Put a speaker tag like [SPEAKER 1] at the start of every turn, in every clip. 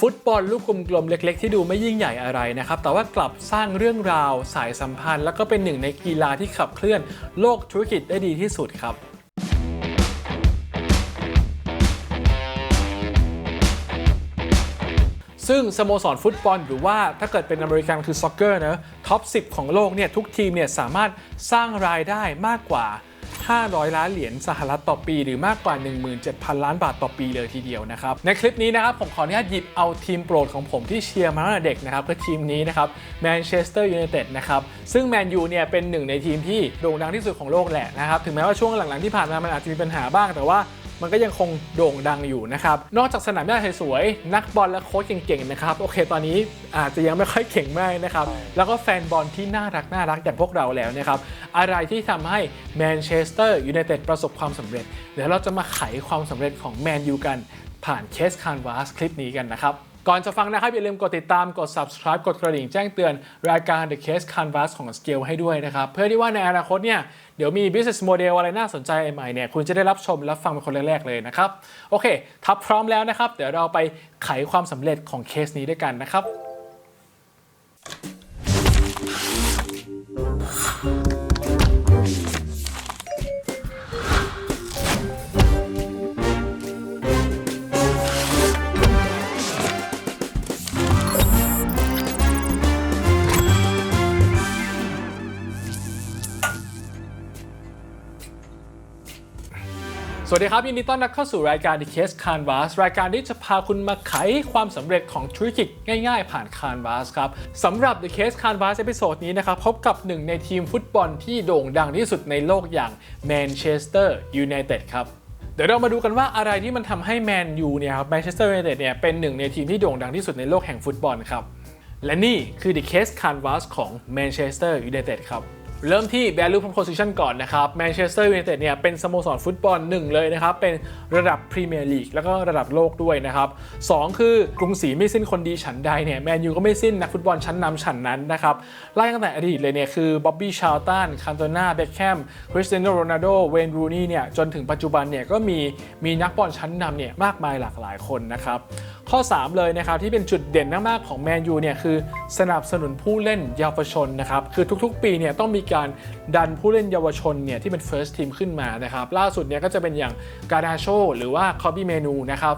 [SPEAKER 1] ฟุตบอลลูกกลมๆเล็ก ๆ ที่ดูไม่ยิ่งใหญ่อะไรนะครับ แต่ว่ากลับสร้างเรื่องราว สายสัมพันธ์ แล้วก็เป็นหนึ่งในกีฬาที่ขับเคลื่อนโลกธุรกิจได้ดีที่สุดครับซึ่งสโมสรฟุตบอลหรือว่าถ้าเกิดเป็นอเมริกันคือซ็อกเกอร์นะท็อป 10 ของโลกเนี่ยทุกทีมเนี่ยสามารถสร้างรายได้มากกว่า 500 ล้านเหรียญสหรัฐต่อปี หรือมากกว่า 17,000 ล้านบาทต่อปีเลยทีเดียวนะครับ ในคลิปนี้นะครับผมขออนุญาตหยิบเอาทีมโปรดของผมที่เชียร์มาตั้งแต่เด็กนะครับก็ทีมนี้นะครับแมนเชสเตอร์ยูไนเต็ดนะครับซึ่งแมนยูเนี่ยเป็นหนึ่งในทีมที่โด่งดังที่สุดของโลกแหละนะครับถึงแม้ว่าช่วงหลังๆที่ผ่านมามันอาจจะมีปัญหาบ้างแต่ว่า มันก็ยังคงโด่งดังอยู่นะครับ นอกจากสนามหญ้าสวยๆนักบอลและโค้ชเก่งๆนะครับ โอเคตอนนี้อาจจะยังไม่ค่อยเก่งมากนะครับ แล้วก็แฟนบอลที่น่ารักน่ารักอย่างพวกเราแล้วนะครับ อะไรที่ทำให้แมนเชสเตอร์ยูไนเต็ดประสบความสำเร็จ เดี๋ยวเราจะมาไขความสำเร็จของแมนยูกันผ่านเคสคานวาสคลิปนี้กันนะครับ ก่อนจะฟังนะครับ อย่าลืมกดติดตามกด subscribe กดกระดิ่งแจ้งเตือน รายการ The Case Canvas ของ Scale ให้ด้วยนะครับ เพื่อที่ว่าในอนาคตเนี่ยเดี๋ยวมี business model อะไรน่าสนใจใหม่เนี่ยคุณจะได้รับชมและฟังเป็นคนแรกๆเลยนะครับ โอเคทับพร้อมแล้วนะครับ เดี๋ยวเราไปไขความสำเร็จของเคสนี้ด้วยกันนะครับ วัสดีครับ ยินดีต้อนรับเข้าสู่รายการ The Case Canvas รายการที่จะพาคุณมาไขความสำเร็จของธุรกิจง่ายๆ ผ่าน Canvas ครับสำหรับ The Case Canvas เอพิโซดนี้นะครับพบกับหนึ่งในทีมฟุตบอลที่โด่งดังที่สุดในโลกอย่าง Manchester United ครับเดี๋ยวเรามาดูกันว่าอะไรที่มันทำให้แมนยูเนี่ยครับแมนเชสเตอร์ยูไนเต็ดเนี่ยเป็นหนึ่งในทีมที่โด่งดังที่สุดในโลกแห่งฟุตบอลครับและนี่คือ The Case Canvas ของ Manchester United ครับ เริ่มที่ value proposition ก่อนนะครับแมนเชสเตอร์ยูไนเต็ดเนี่ยเป็นสโมสรฟุตบอลหนึ่งเลยนะครับ เป็นระดับพรีเมียร์ลีกแล้วก็ระดับโลกด้วยนะครับสองคือกรุงศรีไม่สิ้นคนดีฉันใดเนี่ยแมนยูก็ไม่สิ้นนักฟุตบอลชั้นนำฉันนั้นนะครับไล่ตั้งแต่อดีตเลยเนี่ยคือบ๊อบบี้ชาลตันคันโตนาเบ็คแฮมคริสเตียโนโรนัลโดเวนรูนี่เนี่ยจนถึงปัจจุบันเนี่ยก็มีมีนักบอลชั้นนำเนี่ยมากมายหลากหลายคนนะครับ ข้อ 3 เลยนะครับที่เป็นจุดเด่นมากๆของแมนยูเนี่ยคือสนับสนุนผู้เล่นเยาวชนนะครับคือทุกๆ ปีเนี่ยต้องมีการดันผู้เล่นเยาวชนเนี่ยที่เป็น first team ขึ้นมานะครับล่าสุดเนี่ยก็จะเป็นอย่างกาดาโชหรือว่าคอบี้เมนูนะครับ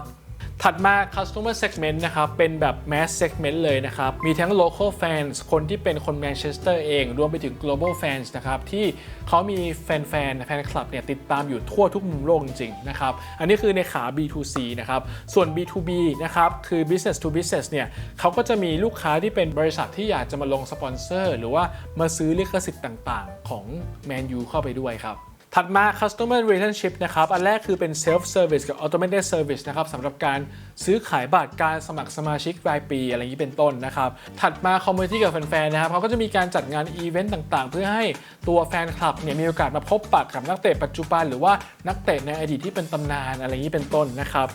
[SPEAKER 1] ถัดมา customer segment นะครับ เป็นแบบ mass segment เลยนะครับ มีทั้ง local fans คนที่เป็นคนแมนเชสเตอร์เอง รวมไปถึง global fans นะครับ ที่เขามีแฟนๆแฟนคลับเนี่ยติดตามอยู่ทั่วทุกมุมโลกจริงๆนะครับ อันนี้คือในขา B2C นะครับ ส่วน B2B นะครับ คือ business to business เนี่ยเขาก็จะมีลูกค้าที่เป็นบริษัทที่อยากจะมาลงสปอนเซอร์ หรือว่ามาซื้อลิขสิทธิ์ต่างๆ ของ Man U เข้าไปด้วยครับ ถัดมา customer relationship นะครับ อันแรกคือเป็น self service กับ automated service นะครับสำหรับการซื้อขายบัตรการสมัครสมาชิกรายปี อะไรอย่างนี้เป็นต้นนะครับ ถัดมา community กับแฟนๆ นะครับเขาก็จะมีการจัดงานอีเวนต์ต่างๆ เพื่อให้ตัวแฟนคลับเนี่ยมีโอกาสมาพบปะกับนักเตะปัจจุบัน หรือว่านักเตะในอดีตที่เป็นตำนานอะไรอย่างนี้เป็นต้นนะครับ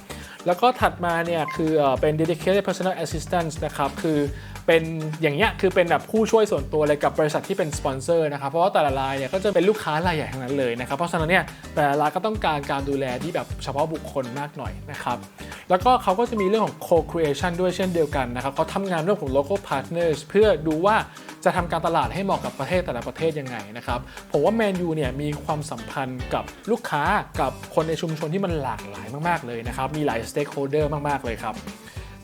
[SPEAKER 1] แล้วก็ถัดมาเนี่ยคือเอ่อเป็น dedicated personal assistance นะครับ คือเป็นอย่างเงี้ยคือเป็นแบบผู้ช่วยส่วนตัวเลยกับบริษัทที่เป็นสปอนเซอร์นะครับเพราะว่าแต่ละรายเนี่ยก็จะเป็นลูกค้ารายใหญ่ทั้งนั้นเลยนะครับเพราะฉะนั้นเนี่ยแต่ละรายก็ต้องการการดูแลที่แบบเฉพาะบุคคลมากหน่อยนะครับแล้วก็เขาก็จะมีเรื่องของ co-creation ด้วยเช่นเดียวกันนะครับเขาทำงานเรื่องของ local partners เพื่อดูว่าจะทำการตลาดให้เหมาะกับประเทศแต่ละประเทศยังไงนะครับผมว่าแมนยูเนี่ยมีความสัมพันธ์กับลูกค้ากับคนในชุมชนที่มันหลากหลายมาก ๆ เลยนะครับ มีหลาย stakeholder มาก ๆ เลยครับ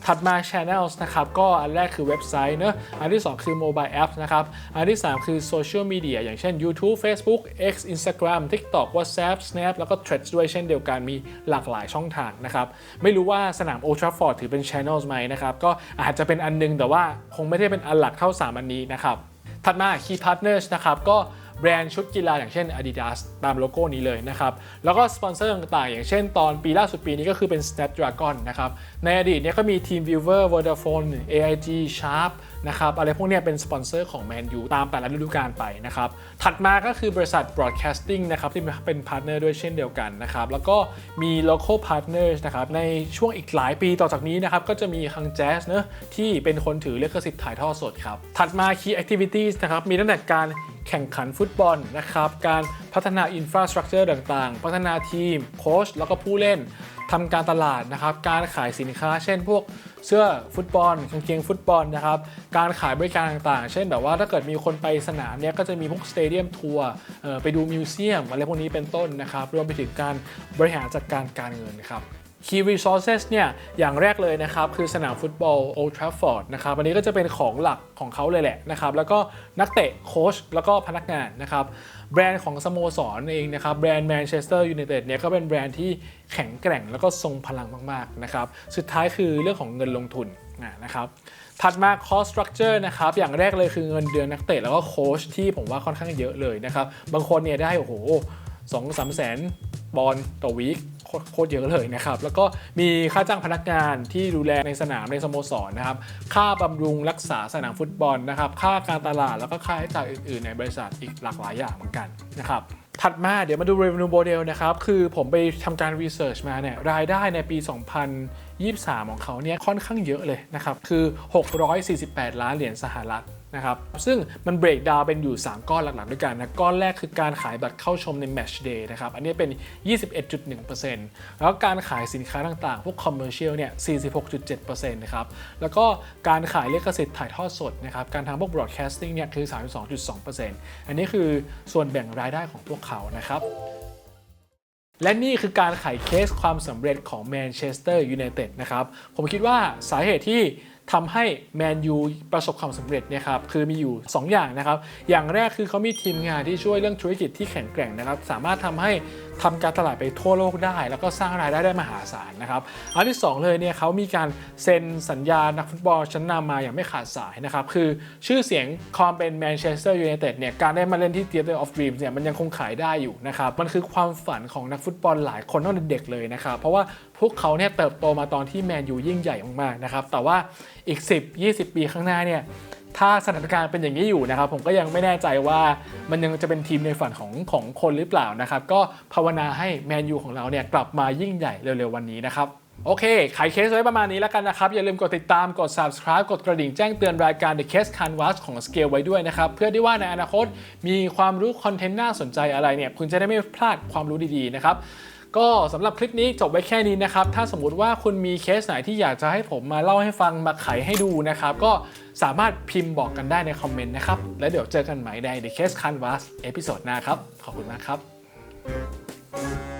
[SPEAKER 1] ถัดมา Channels นะครับ ก็อันแรกคือเว็บไซต์เนอะอันที่ 2 คือ Mobile Apps นะครับ อันที่ 3 คือ Social Media อย่างเช่น YouTube Facebook X Instagram TikTok WhatsApp Snap แล้วก็ Threads ด้วยเช่นเดียวกันมีหลากหลายช่องทางนะครับ ไม่รู้ว่าสนาม Old Trafford ถือเป็น Channels ไหมนะครับ ก็อาจจะเป็นอันนึงแต่ว่าคงไม่ได้เป็นอันหลักเท่า 3 อันนี้นะครับ ถัดมา Key Partners นะครับก็ แบรนด์ชุดกีฬาอย่างเช่น Adidas ตามโลโก้นี้เลยนะครับแล้วก็สปอนเซอร์ต่างๆ อย่างเช่นตอนปีล่าสุดปีนี้ก็คือเป็น Snapdragon นะครับในอดีตเนี่ยก็มี Team Viewer Vodafone AIG Sharp นะครับอะไรพวกนี้เป็นสปอนเซอร์ของ Man U ตามแต่ละฤดูกาลไปนะครับถัดมาก็คือบริษัท Broadcasting นะครับที่เป็นพาร์ทเนอร์ด้วยเช่นเดียวกันนะครับแล้วก็มี local partners นะครับในช่วงอีกหลายปีต่อจากนี้นะครับก็จะมีคังแจ๊สเนอะที่เป็นคนถือเลขสิทธิ์ถ่ายทอดสดครับถัดมา Key Activities นะครับมีตั้งแต่การ แข่งขันฟุตบอลนะครับ การพัฒนาอินฟราสตรักเจอร์ต่างๆ พัฒนาทีม โค้ชแล้วก็ผู้เล่นทำการตลาดนะครับ การขายสินค้า เช่นพวกเสื้อฟุตบอลกางเกงฟุตบอลนะครับ การขายบริการต่างๆ เช่นแบบว่าถ้าเกิดมีคนไปสนามเนี่ยก็จะมีพวกสเตเดียมทัวร์ไปดูมิวเซียมอะไรพวกนี้เป็นต้นนะครับ รวมไปถึงการบริหารจัดการการเงินครับ Key Resources เนี่ยอย่างแรกเลยนะครับ คือสนามฟุตบอล Old Trafford นะครับอันนี้ก็จะเป็นของหลักของเขาเลยแหละนะครับแล้วก็นักเตะโค้ชแล้วก็พนักงานนะครับแบรนด์ของสโมสรเองนะครับแบรนด์ Manchester United เนี่ยก็เป็นแบรนด์ที่แข็งแกร่งแล้วก็ทรงพลังมากๆนะครับสุดท้ายคือเรื่องของเงินลงทุนนะครับถัดมา cost structure นะครับ อย่างแรกเลยคือเงินเดือนนักเตะแล้วก็โค้ชที่ผมว่าค่อนข้างเยอะเลยนะครับ บางคนเนี่ยได้โอ้โหสองสามแสน บอลต่อวีคโคตรเยอะเลยนะครับ แล้วก็มีค่าจ้างพนักงานที่ดูแลในสนามในสโมสรนะครับ ค่าบำรุงรักษาสนามฟุตบอลนะครับ ค่าการตลาดแล้วก็ค่าใช้จ่ายอื่นๆ ในบริษัทอีกหลากหลายอย่างเหมือนกันนะครับถัดมาเดี๋ยวมาดู revenue model นะครับ คือผมไปทำการ research มาเนี่ยรายได้ในปี 2023 ของเขาเนี่ยค่อนข้างเยอะเลยนะครับ คือ 648 ล้านเหรียญสหรัฐ นะครับซึ่งมัน break down เป็นอยู่ 3 ก้อนหลักๆ ด้วยกันนะก้อนแรกคือการขายบัตรเข้าชมใน match day นะครับอันนี้เป็น 21.1%แล้วการขายสินค้าต่างๆ พวก commercial เนี่ย 46.7%นะครับแล้วก็การขายเลขสิทธิ์ถ่ายทอดสดนะครับการทำพวก broadcasting เนี่ยคือ 32.2%อันนี้คือส่วนแบ่งรายได้ของพวกเขานะครับและนี่คือการไขเคสความสำเร็จของแมนเชสเตอร์ยูไนเต็ดนะครับผมคิดว่าสาเหตุที่ ทำให้แมนยูประสบความสำเร็จนะครับคือมีอยู่ 2 อย่างนะครับ อย่างแรกคือเขามีทีมงานที่ช่วยเรื่องธุรกิจที่แข็งแกร่งนะครับ สามารถทำให้ทำการตลาดไปทั่วโลกได้ แล้วก็สร้างรายได้ได้มหาศาลนะครับอันที่ 2 เลยเนี่ยเขามีการเซ็นสัญญานักฟุตบอลชั้นนำมาอย่างไม่ขาดสายนะครับคือชื่อเสียงความเป็นแมนเชสเตอร์ยูไนเต็ดเนี่ยการได้มาเล่นที่ Theater of Dreams เนี่ยมันยังคงขายได้อยู่นะครับมันคือความฝันของนักฟุตบอลหลายคนตั้งแต่เด็กเลยนะครับเพราะว่าพวกเขาเนี่ยเติบโตมาตอนที่แมนยูยิ่งใหญ่มากๆนะครับแต่ว่าอีก 10-20 ปีข้างหน้าเนี่ย ถ้าสถานการณ์เป็นอย่างนี้อยู่นะครับ ผมก็ยังไม่แน่ใจว่ามันยังจะเป็นทีมในฝันของของคนหรือเปล่านะครับ ก็ภาวนาให้แมนยูของเราเนี่ยกลับมายิ่งใหญ่เร็วๆวันนี้นะครับโอเค ขายเคสไว้ประมาณนี้แล้วกันนะครับ อย่าลืมกดติดตาม กด subscribe กดกระดิ่งแจ้งเตือนรายการ The Case Canvas ของ Scale ไว้ด้วยนะครับ เพื่อที่ว่าในอนาคตมีความรู้คอนเทนต์น่าสนใจอะไรเนี่ยคุณจะได้ไม่พลาดความรู้ดีๆนะครับ ก็สำหรับคลิปนี้จบไว้แค่นี้นะครับ ถ้าสมมุติว่าคุณมีเคสไหนที่อยากจะให้ผมมาเล่าให้ฟังมาไขให้ดูนะครับ ก็ สามารถพิมพ์บอกกันได้ในคอมเมนต์นะครับ แล้วเดี๋ยวเจอกันใหม่ใน The Case Canvas เอพิโซดหน้าครับ ขอบคุณมากครับ